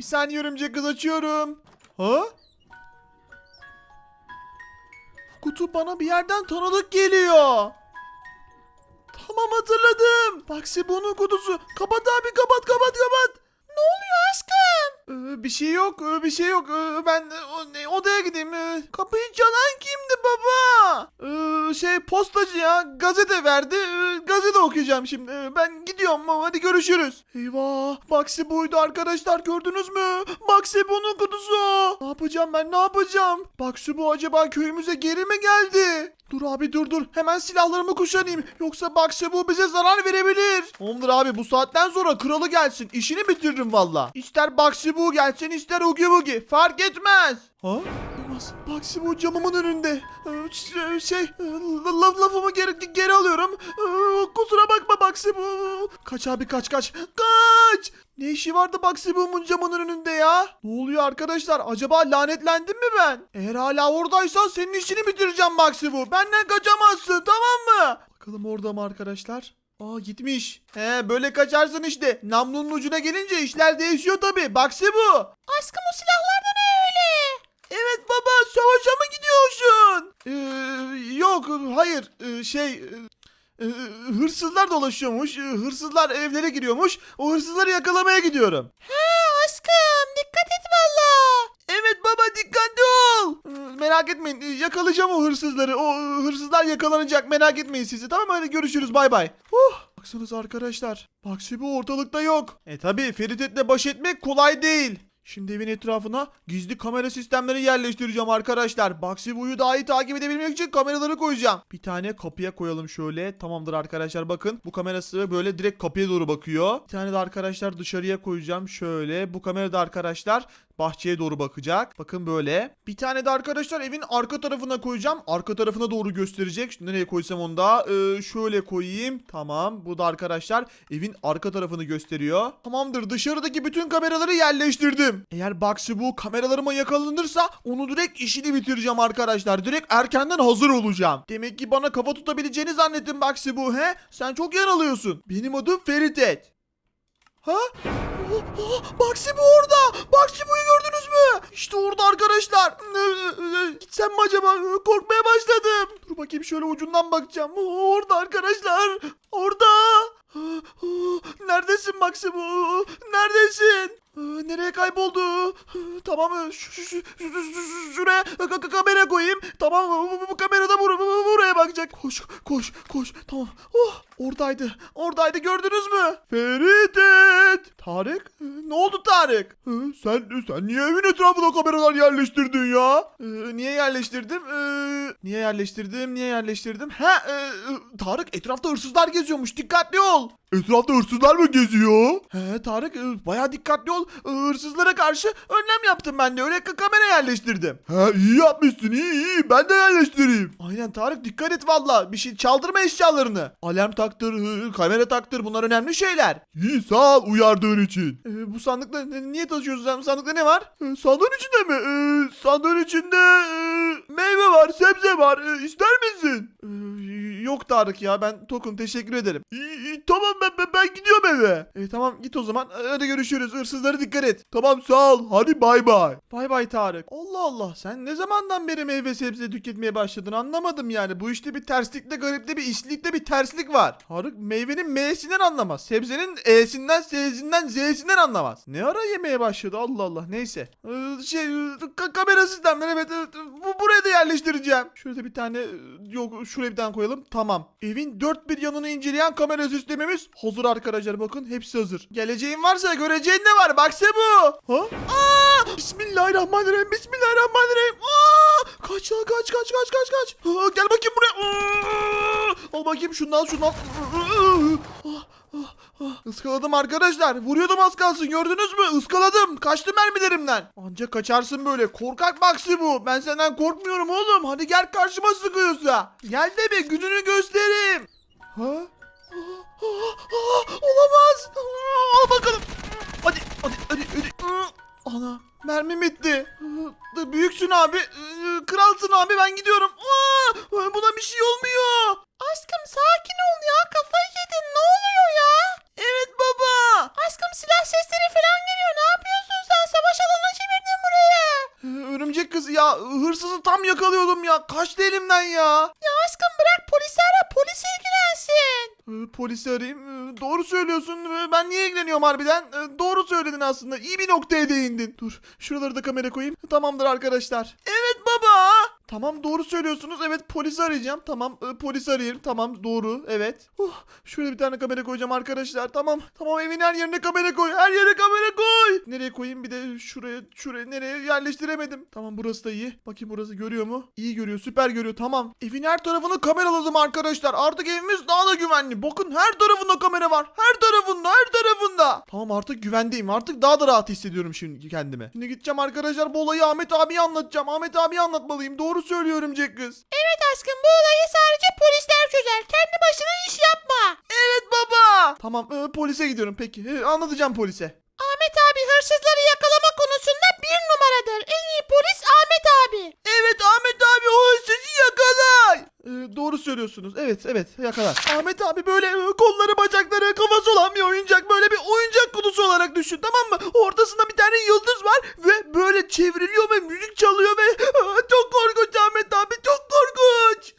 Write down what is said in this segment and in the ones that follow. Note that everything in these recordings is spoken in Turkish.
Bir saniye örümcek kız açıyorum. Ha? Kutu bana bir yerden tanıdık geliyor. Tamam hatırladım. Bak bunun kutusu. Kapat abi kapat kapat kapat. Ne oluyor aşkım? Ee, bir şey yok ee, bir şey yok. Ee, ben e, odaya gideyim. Ee, kapıyı çalan kimdi baba? Ee, şey postacı ya gazete verdi. Ee, gazete okuyacağım şimdi. Ee, ben gidiyorum hadi görüşürüz. Eyvah Baxi buydu arkadaşlar gördünüz mü? Baxi bunun kutusu. Ne yapacağım ben ne yapacağım? Baxi bu acaba köyümüze geri mi geldi? Dur abi dur dur. Hemen silahlarımı kuşanayım. Yoksa Baxi bu bize zarar verebilir. Tamamdır abi bu saatten sonra kralı gelsin. İşini bitiririm valla. İster Baxi bu gelsin ister Ugi Bugi. Fark etmez. Ha? Olmaz. Baxi bu camımın önünde. Ee, Şey e, laf lafımı geri, geri alıyorum. Ee, Kusura bakma Baxi bu. Kaç abi kaç kaç. Kaç. Ne işi vardı Baxi bu'nun camının önünde ya? Ne oluyor arkadaşlar? Acaba lanetlendim mi ben? Eğer hala oradaysan senin işini bitireceğim Baxi bu. Benden kaçamazsın tamam mı? Bakalım orada mı arkadaşlar? Aa gitmiş. He böyle kaçarsın işte. Namlunun ucuna gelince işler değişiyor tabi. Baksi bu. Aşkım o silahlar? Evet baba savaşa mı gidiyorsun? Ee, yok hayır Ee, şey e, e, hırsızlar dolaşıyormuş. Ee, Hırsızlar evlere giriyormuş. O hırsızları yakalamaya gidiyorum. He aşkım dikkat et valla. Evet baba dikkatli ol. Ee, Merak etmeyin ee, yakalayacağım o hırsızları. O hırsızlar yakalanacak merak etmeyin sizi tamam mı? Hadi görüşürüz bay bay. Huh. Baksanıza arkadaşlar. Baksi bu ortalıkta yok. E tabi Ferit'le baş etmek kolay değil. Şimdi evin etrafına gizli kamera sistemleri yerleştireceğim arkadaşlar. Baksi Bu'yu daha iyi takip edebilmek için kameraları koyacağım. Bir tane kapıya koyalım şöyle. Tamamdır arkadaşlar bakın. Bu kamerası böyle direkt kapıya doğru bakıyor. Bir tane de arkadaşlar dışarıya koyacağım. Şöyle. Bu kamera da arkadaşlar bahçeye doğru bakacak. Bakın böyle. Bir tane de arkadaşlar evin arka tarafına koyacağım. Arka tarafına doğru gösterecek. Şimdi nereye koysam onu da Ee, şöyle koyayım. Tamam. Bu da arkadaşlar evin arka tarafını gösteriyor. Tamamdır. Dışarıdaki bütün kameraları yerleştirdim. Eğer Baxi bu kameralarıma yakalanırsa onu direkt işini bitireceğim arkadaşlar. Direkt erkenden hazır olacağım. Demek ki bana kafa tutabileceğini zannettin Baxi bu he? Sen çok yanılıyorsun. Benim adım Feritet. Ha? Oh, oh, Baxi bu orada. Baxi buyu gördünüz mü? İşte orada arkadaşlar. Gitsem mi acaba? Korkmaya başladım. Dur bakayım şöyle ucundan bakacağım. Orada arkadaşlar. Orada. Neredesin Baxi bu? Neredesin? Nereye kayboldu? Tamam şu, şu, şu, şu- şu- şuraya ka- ka- kamera koyayım. Tamam bu, kamera da bur- bu- buraya bakacak. Koş koş koş. Tamam. Oh oradaydı. Oradaydı gördünüz mü? Feridet. Tarık. Ee, Ne oldu Tarık? Ee, Sen sen niye evin etrafına kameralar yerleştirdin ya? Ee, niye yerleştirdim? Ee, niye yerleştirdim? Niye yerleştirdim? Ha e, Tarık etrafta hırsızlar geziyormuş. Dikkatli ol. Etrafta hırsızlar mı geziyor? He Tarık e, baya dikkatli ol. E, Hırsızlara karşı önlem yaptım ben de. Öyle ka- kamera yerleştirdim. He iyi yapmışsın iyi iyi. Ben de yerleştireyim. Aynen Tarık dikkat et valla. Bir şey çaldırma eşyalarını. Alarm taktır, hı- kamera taktır. Bunlar önemli şeyler. İyi sağ ol uyardığın için. E, bu sandıkla niye taşıyorsun sen? Sandıkta ne var? E, sandığın içinde mi? E, sandığın içinde e, meyve var, sebze var. E, ister misin? E, yok Tarık ya ben tokum teşekkür ederim. İyi, iyi, tamam ben, ben, ben gidiyorum eve. E, tamam git o zaman. E, Hadi görüşürüz. Hırsızlara dikkat et. Tamam sağ ol. Hadi bay bay. Bay bay Tarık. Allah Allah sen ne zamandan beri meyve sebze tüketmeye başladın anlamadım yani. Bu işte bir terslikte garipte bir işlikte bir terslik var. Tarık meyvenin M'sinden anlamaz. Sebzenin E'sinden S'sinden Z'sinden anlamaz. Ne ara yemeye başladı Allah Allah neyse. Ee, şey ka- kamera sistemleri evet evet, bu buraya da yerleştireceğim. Şurada bir tane yok şuraya bir tane koyalım. Tamam. Evin dört bir yanını inceleyen kamera sistemimiz hazır arkadaşlar bakın hepsi hazır. Geleceğin varsa göreceğin de var. Bakse bu. Ha? Aa! Bismillahirrahmanirrahim. Bismillahirrahmanirrahim. Aa! Kaç lan kaç kaç kaç kaç kaç. Aa, gel bakayım buraya. Aa! Al bakayım şundan şundan. Ah, ah, ah. Iskaladım arkadaşlar. Vuruyordum az kalsın gördünüz mü? Iskaladım. Kaçtı mermilerimden. Ancak kaçarsın böyle. Korkak baksi bu. Ben senden korkmuyorum oğlum. Hadi gel karşıma sıkıyorsa. Gel de bir gününü göstereyim. Ha? Olamaz. Al bakalım. Hadi hadi hadi hadi. Ana mermim bitti. Büyüksün abi. Kralsın abi ben gidiyorum. Ah, Buna bir şey olmuyor. Aşkım sakin ol ya kafayı yedin ne oluyor ya. Hırsızı tam yakalıyordum ya. Kaçtı elimden ya. Ya aşkım bırak polisi ara polis ilgilensin. Ee, Polisi arayayım. Ee, Doğru söylüyorsun. Ee, Ben niye ilgileniyorum harbiden? Ee, Doğru söyledin aslında. İyi bir noktaya değindin. Dur şuraları da kamera koyayım. Tamamdır arkadaşlar. Evet. Tamam doğru söylüyorsunuz. Evet polisi arayacağım. Tamam e, polisi arayayım. Tamam doğru. Evet. Uh, şöyle bir tane kamera koyacağım arkadaşlar. Tamam. Tamam evin her yerine kamera koy. Her yere kamera koy. Nereye koyayım? Bir de şuraya şuraya nereye yerleştiremedim. Tamam burası da iyi. Bakayım burası görüyor mu? İyi görüyor. Süper görüyor. Tamam. Evin her tarafını kameraladım arkadaşlar. Artık evimiz daha da güvenli. Bakın her tarafında kamera var. Her tarafında, her tarafında. Tamam artık güvendeyim. Artık daha da rahat hissediyorum şimdi kendime. Şimdi gideceğim arkadaşlar bu olayı Ahmet abiye anlatacağım. Ahmet abiye anlatmalıyım. Doğru söylüyorum Jack kız. Evet aşkım bu olayı sadece polisler çözer. Kendi başına iş yapma. Evet baba. Tamam e, polise gidiyorum peki. E, anlatacağım polise. Ahmet abi hırsızları yakalama konusunda bir numaradır. En iyi polis Ahmet abi. Evet Ahmet abi o hırsızı yakalay. E, doğru söylüyorsunuz. Evet evet yakalar. Ahmet abi böyle e, kolları bacakları kafası olan bir oyuncak. Böyle bir oyuncak kutusu olarak düşün tamam mı? Ortasında bir tane yıldız var ve böyle çevriliyor ve müzik çalıyor ve çok korkunç Ahmet abi çok korkunç.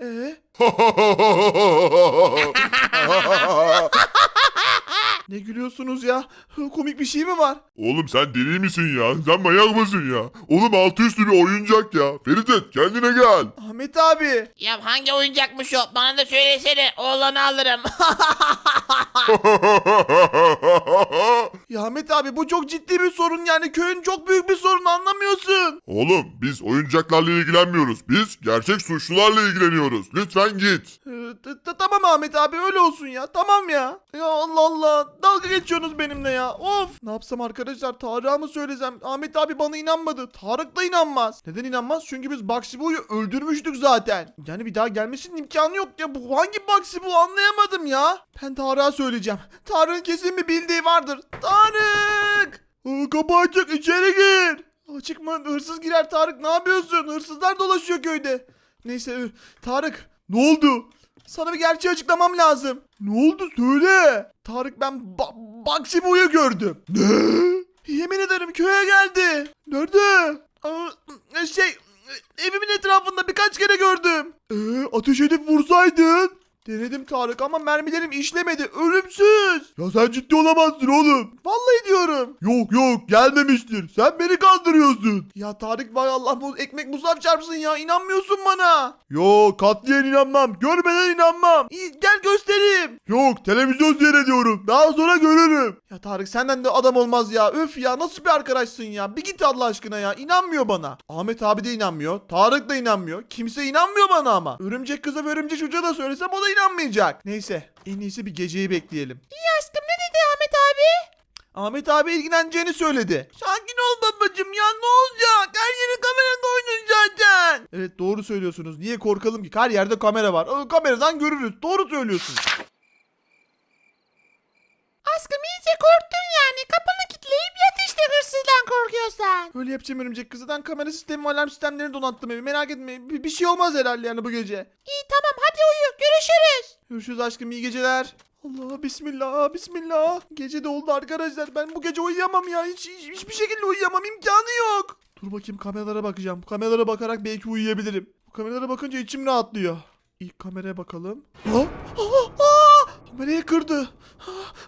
Ee, ne gülüyorsunuz ya? Komik bir şey mi var? Oğlum sen deli misin ya? Sen manyak mısın ya? Oğlum altı üstü bir oyuncak ya. Feridet kendine gel. Ahmet abi. Ya hangi oyuncakmış o? Bana da söylesene. Oğlanı alırım. Ya Ahmet abi bu çok ciddi bir sorun yani köyün çok büyük bir sorunu anlamıyorsun. Oğlum biz oyuncaklarla ilgilenmiyoruz. Biz gerçek suçlularla ilgileniyoruz. Lütfen git. Tamam Ahmet abi öyle olsun ya tamam ya. Ya Allah Allah dalga geçiyorsunuz benimle ya of. Ne yapsam arkadaşlar Tarık'a mı söylesem Ahmet abi bana inanmadı. Tarık da inanmaz. Neden inanmaz? Çünkü biz Baksibu'yu öldürmüştük zaten. Yani bir daha gelmesinin imkanı yok ya. Bu hangi Baksibu anlayamadım ya. Ben Tarık'a söyleyeceğim. Tarık'ın kesin bir bildiği vardır. Tarık! Kapı açık içeri gir. Açık mı? Hırsız girer Tarık ne yapıyorsun? Hırsızlar dolaşıyor köyde. Neyse Tarık ne oldu? Sana bir gerçeği açıklamam lazım. Ne oldu söyle. Tarık ben ba- Baksibu'yu gördüm. Ne? Yemin ederim köye geldi. Nerede? Aa, şey evimin etrafında birkaç kere gördüm. Ee, ateş edip vursaydın. Denedim Tarık ama mermilerim işlemedi. Ölümsüz. Ya sen ciddi olamazsın oğlum. Vallahi diyorum. Yok yok gelmemiştir. Sen beni kandırıyorsun. Ya Tarık vay Allah bu ekmek musaf çarpsın ya. İnanmıyorsun bana. Yok katliyen inanmam. Görmeden inanmam. İyi gel göstereyim. Yok televizyon seyrediyorum. Daha sonra görürüm. Ya Tarık senden de adam olmaz ya. Öf ya nasıl bir arkadaşsın ya. Bir git Allah aşkına ya. İnanmıyor bana. Ahmet abi de inanmıyor. Tarık da inanmıyor. Kimse inanmıyor bana ama. Örümcek kıza ve örümcek çocuğa da söylesem o da inanmayacak. Neyse en iyisi bir geceyi bekleyelim. İyi aşkım ne dedi Ahmet abi? Ahmet abi ilgileneceğini söyledi. Sakin ol babacım ya ne olacak? Her yere kamera koydun zaten. Evet doğru söylüyorsunuz. Niye korkalım ki? Her yerde kamera var. O kameradan görürüz. Doğru söylüyorsun. Korkuyorsan. Öyle yapacağım örümcek kızıdan kamera sistemi alarm sistemlerini donattım evi. Merak etme. Bir, bir şey olmaz herhalde yani bu gece. İyi tamam hadi uyu. Görüşürüz. Görüşürüz aşkım iyi geceler. Allah bismillah bismillah. Gece de oldu arkadaşlar. Ben bu gece uyuyamam ya. Hiç, hiç- hiçbir şekilde uyuyamam. imkanı yok. Dur bakayım kameralara bakacağım. Kameralara bakarak belki uyuyabilirim. Bu kameralara bakınca içim rahatlıyor. İlk kameraya bakalım. Ha? Aa, aa! Kamerayı kırdı.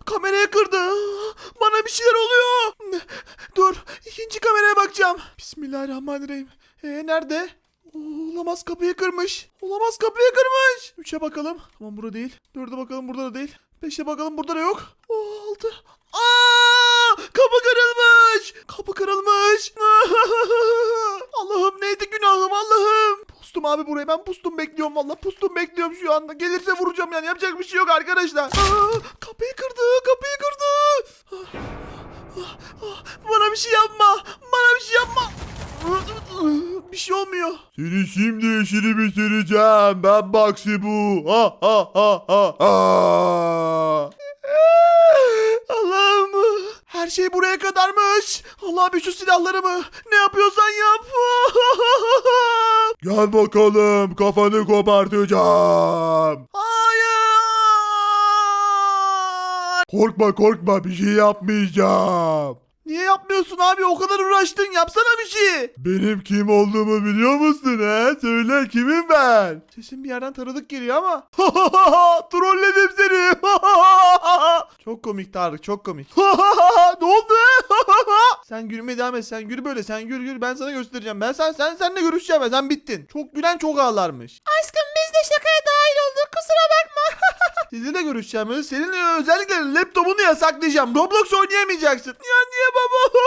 Kamerayı kırdı. Bana bir şeyler oluyor. Dur. ikinci kameraya bakacağım. Bismillahirrahmanirrahim. Ee, nerede? Olamaz kapıyı kırmış. Olamaz kapıyı kırmış. Üçe bakalım. Tamam burada değil. Dörde bakalım burada da değil. Beşe bakalım burada da yok. Oo, altı. Aa, kapı kırılmış. Kapı kırılmış. Allah'ım neydi günahım Allah'ım. Pustum abi buraya ben pustum bekliyorum valla pustum bekliyorum şu anda. Gelirse vuracağım yani yapacak bir şey yok arkadaşlar. Aa, olmuyor. Seni şimdi işini bitireceğim. Ben Baksi bu. Ha ha ha ha ha. Allah'ım. Her şey buraya kadarmış. Allah bir şu silahlarımı. Ne yapıyorsan yap. Gel bakalım. Kafanı kopartacağım. Hayır. Korkma korkma bir şey yapmayacağım. Niye yapmıyorsun abi? O kadar uğraştın. Yapsana bir şey. Benim kim olduğumu biliyor musun he? Söyle kimim ben? Sesin bir yerden tanıdık geliyor ama. Trolledim seni. çok komik Tarık çok komik. ne oldu? sen gülmeye devam et. Sen gül böyle. Sen gül gül. Ben sana göstereceğim. Ben sen sen seninle görüşeceğim. Ben sen bittin. Çok gülen çok ağlarmış. Aşkım biz de şakaya dahil olduk kusura bakma. Sizinle görüşeceğim. Senin özellikle laptopunu yasaklayacağım. Roblox oynayamayacaksın. Ya niye baba?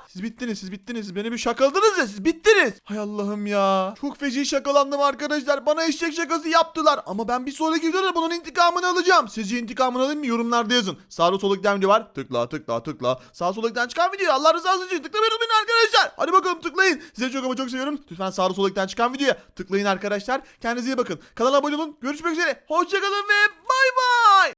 siz bittiniz siz bittiniz. Beni bir şakaladınız ya siz bittiniz. Hay Allah'ım ya. Çok feci şakalandım arkadaşlar. Bana eşek şakası yaptılar. Ama ben bir sonraki videoda bunun intikamını alacağım. Sizce intikamını alayım mı? Yorumlarda yazın. Sağda solda giden video var. Tıkla tıkla tıkla. Sağ solda giden çıkan video. Allah rızası için tıklamayı unutmayın arkadaşlar. Hadi bakalım tıklayın. Size çok ama çok seviyorum. Lütfen sağda solda giden çıkan videoya tıklayın arkadaşlar. Kendinize iyi bakın. Kanala abone olun. Görüşmek üzere. Hoşçakalın ve bay bay.